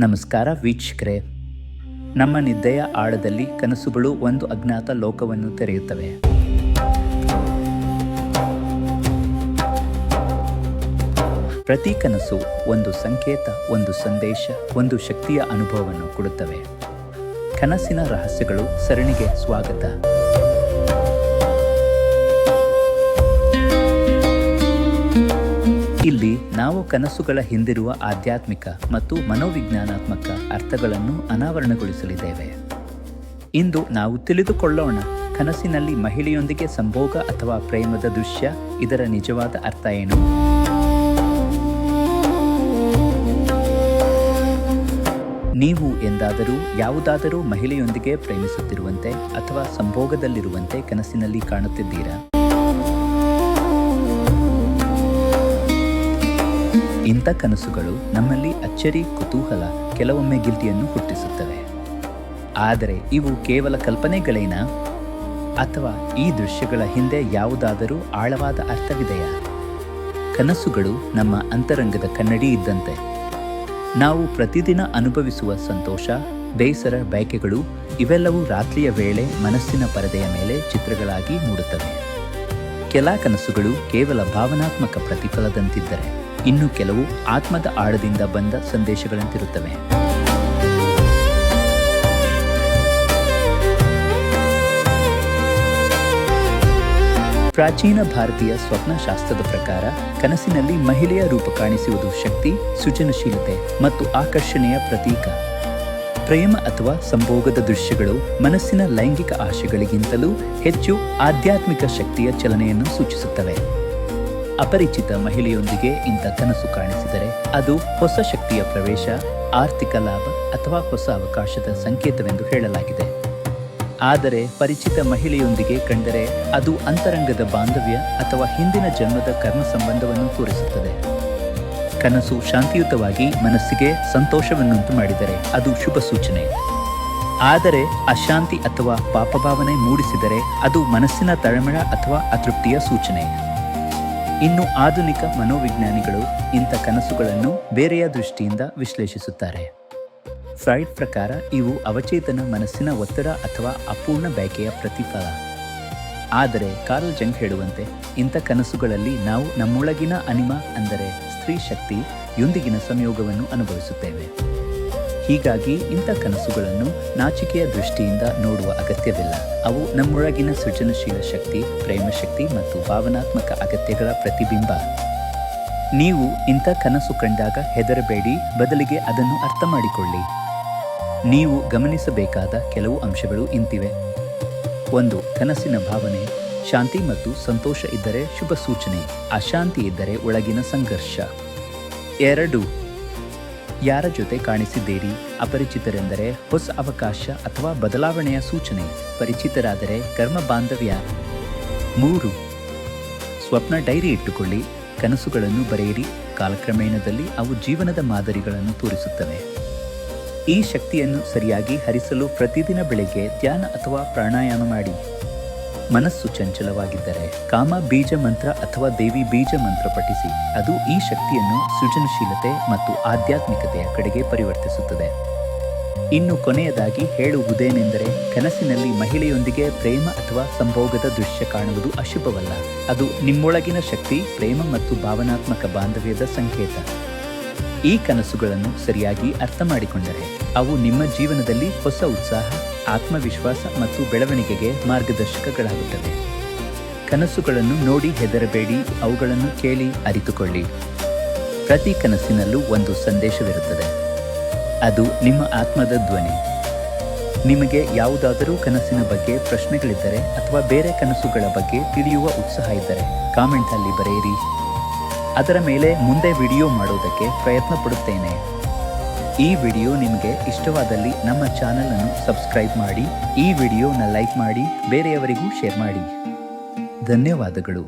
ನಮಸ್ಕಾರ ವೀಕ್ಷಕರೇ. ನಮ್ಮ ನಿದ್ದೆಯ ಆಳದಲ್ಲಿ ಕನಸುಗಳು ಒಂದು ಅಜ್ಞಾತ ಲೋಕವನ್ನು ತೆರೆಯುತ್ತವೆ. ಪ್ರತಿ ಕನಸು ಒಂದು ಸಂಕೇತ, ಒಂದು ಸಂದೇಶ, ಒಂದು ಶಕ್ತಿಯ ಅನುಭವವನ್ನು ಕೊಡುತ್ತವೆ. ಕನಸಿನ ರಹಸ್ಯಗಳು ಸರಣಿಗೆ ಸ್ವಾಗತ. ಇಲ್ಲಿ ನಾವು ಕನಸುಗಳ ಹಿಂದಿರುವ ಆಧ್ಯಾತ್ಮಿಕ ಮತ್ತು ಮನೋವಿಜ್ಞಾನಾತ್ಮಕ ಅರ್ಥಗಳನ್ನು ಅನಾವರಣಗೊಳಿಸಲಿದ್ದೇವೆ. ಇಂದು ನಾವು ತಿಳಿದುಕೊಳ್ಳೋಣ ಕನಸಿನಲ್ಲಿ ಮಹಿಳೆಯೊಂದಿಗೆ ಸಂಭೋಗ ಅಥವಾ ಪ್ರೇಮದ ದೃಶ್ಯ, ಇದರ ನಿಜವಾದ ಅರ್ಥ ಏನು? ನೀವು ಎಂದಾದರೂ, ಯಾವುದಾದರೂ ಮಹಿಳೆಯೊಂದಿಗೆ ಪ್ರೇಮಿಸುತ್ತಿರುವಂತೆ ಅಥವಾ ಸಂಭೋಗದಲ್ಲಿರುವಂತೆ ಕನಸಿನಲ್ಲಿ ಕಾಣುತ್ತಿದ್ದೀರಾ? ಕನಸುಗಳು ನಮ್ಮಲ್ಲಿ ಅಚ್ಚರಿ, ಕುತೂಹಲ, ಕೆಲವೊಮ್ಮೆ ಗಿಲ್ಟಿಯನ್ನು ಹುಟ್ಟಿಸುತ್ತವೆ. ಆದರೆ ಇವು ಕೇವಲ ಕಲ್ಪನೆಗಳೇನಾ? ಅಥವಾ ಈ ದೃಶ್ಯಗಳ ಹಿಂದೆ ಯಾವುದಾದರೂ ಆಳವಾದ ಅರ್ಥವಿದೆಯಾ? ಕನಸುಗಳು ನಮ್ಮ ಅಂತರಂಗದ ಕನ್ನಡಿ ಇದ್ದಂತೆ. ನಾವು ಪ್ರತಿದಿನ ಅನುಭವಿಸುವ ಸಂತೋಷ, ಬೇಸರ, ಬಯಕೆಗಳು ಇವೆಲ್ಲವೂ ರಾತ್ರಿಯ ವೇಳೆ ಮನಸ್ಸಿನ ಪರದೆಯ ಮೇಲೆ ಚಿತ್ರಗಳಾಗಿ ಮೂಡುತ್ತವೆ. ಕೆಲ ಕನಸುಗಳು ಕೇವಲ ಭಾವನಾತ್ಮಕ ಪ್ರತಿಫಲದಂತಿದ್ದರೆ. ಇನ್ನು ಕೆಲವು ಆತ್ಮದ ಆಳದಿಂದ ಬಂದ ಸಂದೇಶಗಳಂತಿರುತ್ತವೆ. ಪ್ರಾಚೀನ ಭಾರತೀಯ ಸ್ವಪ್ನಶಾಸ್ತ್ರದ ಪ್ರಕಾರ, ಕನಸಿನಲ್ಲಿ ಮಹಿಳೆಯ ರೂಪ ಕಾಣಿಸುವುದು ಶಕ್ತಿ, ಸೃಜನಶೀಲತೆ ಮತ್ತು ಆಕರ್ಷಣೆಯ ಪ್ರತೀಕ. ಪ್ರೇಮ ಅಥವಾ ಸಂಭೋಗದ ದೃಶ್ಯಗಳು ಮನಸ್ಸಿನ ಲೈಂಗಿಕ ಆಶೆಗಳಿಗಿಂತಲೂ ಹೆಚ್ಚು ಆಧ್ಯಾತ್ಮಿಕ ಶಕ್ತಿಯ ಚಲನೆಯನ್ನು ಸೂಚಿಸುತ್ತವೆ. ಅಪರಿಚಿತ ಮಹಿಳೆಯೊಂದಿಗೆ ಇಂಥ ಕನಸು ಕಾಣಿಸಿದರೆ ಅದು ಹೊಸ ಶಕ್ತಿಯ ಪ್ರವೇಶ, ಆರ್ಥಿಕ ಲಾಭ ಅಥವಾ ಹೊಸ ಅವಕಾಶದ ಸಂಕೇತವೆಂದು ಹೇಳಲಾಗಿದೆ. ಆದರೆ ಪರಿಚಿತ ಮಹಿಳೆಯೊಂದಿಗೆ ಕಂಡರೆ ಅದು ಅಂತರಂಗದ ಬಾಂಧವ್ಯ ಅಥವಾ ಹಿಂದಿನ ಜನ್ಮದ ಕರ್ಮ ಸಂಬಂಧವನ್ನು ತೋರಿಸುತ್ತದೆ. ಕನಸು ಶಾಂತಿಯುತವಾಗಿ ಮನಸ್ಸಿಗೆ ಸಂತೋಷವನ್ನುಂಟು ಮಾಡಿದರೆ ಅದು ಶುಭ ಸೂಚನೆ. ಆದರೆ ಅಶಾಂತಿ ಅಥವಾ ಪಾಪಭಾವನೆ ಮೂಡಿಸಿದರೆ ಅದು ಮನಸ್ಸಿನ ತಳಮಳ ಅಥವಾ ಅತೃಪ್ತಿಯ ಸೂಚನೆ. ಇನ್ನು ಆಧುನಿಕ ಮನೋವಿಜ್ಞಾನಿಗಳು ಇಂಥ ಕನಸುಗಳನ್ನು ಬೇರೆಯ ದೃಷ್ಟಿಯಿಂದ ವಿಶ್ಲೇಷಿಸುತ್ತಾರೆ. ಫ್ರೈಡ್ ಪ್ರಕಾರ ಇವು ಅವಚೇತನ ಮನಸ್ಸಿನ ಒತ್ತಡ ಅಥವಾ ಅಪೂರ್ಣ ಬಯಕೆಯ ಪ್ರತಿಫಲ. ಆದರೆ ಕಾರ್ಲ್ ಜಂಗ್ ಹೇಳುವಂತೆ ಇಂಥ ಕನಸುಗಳಲ್ಲಿ ನಾವು ನಮ್ಮೊಳಗಿನ ಅನಿಮ ಅಂದರೆ ಸ್ತ್ರೀ ಶಕ್ತಿ, ಯೊಂದಿಗಿನ ಸಂಯೋಗವನ್ನು ಅನುಭವಿಸುತ್ತೇವೆ. ಹೀಗಾಗಿ ಇಂಥ ಕನಸುಗಳನ್ನು ನಾಚಿಕೆಯ ದೃಷ್ಟಿಯಿಂದ ನೋಡುವ ಅಗತ್ಯವಿಲ್ಲ. ಅವು ನಮ್ಮೊಳಗಿನ ಸೃಜನಶೀಲ ಶಕ್ತಿ ಪ್ರೇಮ ಶಕ್ತಿ ಮತ್ತು ಭಾವನಾತ್ಮಕ ಅಗತ್ಯಗಳ ಪ್ರತಿಬಿಂಬ. ನೀವು ಇಂಥ ಕನಸು ಕಂಡಾಗ ಹೆದರಬೇಡಿ, ಬದಲಿಗೆ ಅದನ್ನು ಅರ್ಥ ಮಾಡಿಕೊಳ್ಳಿ ನೀವು ಗಮನಿಸಬೇಕಾದ ಕೆಲವು ಅಂಶಗಳು ಇಂತಿವೆ. ಒಂದು, ಕನಸಿನ ಭಾವನೆ, ಶಾಂತಿ ಮತ್ತು ಸಂತೋಷ ಇದ್ದರೆ ಶುಭ ಸೂಚನೆ, ಅಶಾಂತಿ ಇದ್ದರೆ ಒಳಗಿನ ಸಂಘರ್ಷ. ಎರಡು ಯಾರ ಜೊತೆ ಕಾಣಿಸಿದ್ದೀರಿ? ಅಪರಿಚಿತರೆಂದರೆ ಹೊಸ ಅವಕಾಶ ಅಥವಾ ಬದಲಾವಣೆಯ ಸೂಚನೆ. ಪರಿಚಿತರಾದರೆ ಕರ್ಮ ಬಾಂಧವ್ಯ. ಮೂರು. ಸ್ವಪ್ನ ಡೈರಿ ಇಟ್ಟುಕೊಳ್ಳಿ. ಕನಸುಗಳನ್ನು ಬರೆಯಿರಿ. ಕಾಲಕ್ರಮೇಣದಲ್ಲಿ ಅವು ಜೀವನದ ಮಾದರಿಗಳನ್ನು ತೋರಿಸುತ್ತವೆ. ಈ ಶಕ್ತಿಯನ್ನು ಸರಿಯಾಗಿ ಹರಿಸಲು ಪ್ರತಿದಿನ ಬೆಳಗ್ಗೆ ಧ್ಯಾನ ಅಥವಾ ಪ್ರಾಣಾಯಾಮ ಮಾಡಿ. ಮನಸ್ಸು ಚಂಚಲವಾಗಿದ್ದರೆ ಕಾಮ ಬೀಜ ಮಂತ್ರ ಅಥವಾ ದೇವಿ ಬೀಜ ಮಂತ್ರ ಪಠಿಸಿ. ಅದು ಈ ಶಕ್ತಿಯನ್ನು ಸೃಜನಶೀಲತೆ ಮತ್ತು ಆಧ್ಯಾತ್ಮಿಕತೆಯ ಕಡೆಗೆ ಪರಿವರ್ತಿಸುತ್ತದೆ. ಇನ್ನು ಕೊನೆಯದಾಗಿ ಹೇಳುವುದೇನೆಂದರೆ ಕನಸಿನಲ್ಲಿ ಮಹಿಳೆಯೊಂದಿಗೆ ಪ್ರೇಮ ಅಥವಾ ಸಂಭೋಗದ ದೃಶ್ಯ ಕಾಣುವುದು ಅಶುಭವಲ್ಲ. ಅದು ನಿಮ್ಮೊಳಗಿನ ಶಕ್ತಿ, ಪ್ರೇಮ ಮತ್ತು ಭಾವನಾತ್ಮಕ ಬಾಂಧವ್ಯದ ಸಂಕೇತ. ಈ ಕನಸುಗಳನ್ನು ಸರಿಯಾಗಿ ಅರ್ಥ ಮಾಡಿಕೊಂಡರೆ ಅವು ನಿಮ್ಮ ಜೀವನದಲ್ಲಿ ಹೊಸ ಉತ್ಸಾಹ, ಆತ್ಮವಿಶ್ವಾಸ ಮತ್ತು ಬೆಳವಣಿಗೆಗೆ ಮಾರ್ಗದರ್ಶಕಗಳಾಗುತ್ತವೆ. ಕನಸುಗಳನ್ನು ನೋಡಿ ಹೆದರಬೇಡಿ, ಅವುಗಳನ್ನು ಕೇಳಿ ಅರಿತುಕೊಳ್ಳಿ. ಪ್ರತಿ ಕನಸಿನಲ್ಲೂ ಒಂದು ಸಂದೇಶವಿರುತ್ತದೆ. ಅದು ನಿಮ್ಮ ಆತ್ಮದ ಧ್ವನಿ. ನಿಮಗೆ ಯಾವುದಾದರೂ ಕನಸಿನ ಬಗ್ಗೆ ಪ್ರಶ್ನೆಗಳಿದ್ದರೆ ಅಥವಾ ಬೇರೆ ಕನಸುಗಳ ಬಗ್ಗೆ ತಿಳಿಯುವ ಉತ್ಸಾಹ ಇದ್ದರೆ ಕಾಮೆಂಟಲ್ಲಿ ಬರೆಯಿರಿ. ಅದರ ಮೇಲೆ ಮುಂದೆ ವಿಡಿಯೋ ಮಾಡೋದಕ್ಕೆ ಪ್ರಯತ್ನ ಪಡುತ್ತೇನೆ ಈ ವಿಡಿಯೋ ನಿಮಗೆ ಇಷ್ಟವಾದಲ್ಲಿ ನಮ್ಮ ಚಾನಲನ್ನು ಸಬ್ಸ್ಕ್ರೈಬ್ ಮಾಡಿ, ಈ ವಿಡಿಯೋನ ಲೈಕ್ ಮಾಡಿ, ಬೇರೆಯವರಿಗೂ ಶೇರ್ ಮಾಡಿ. ಧನ್ಯವಾದಗಳು.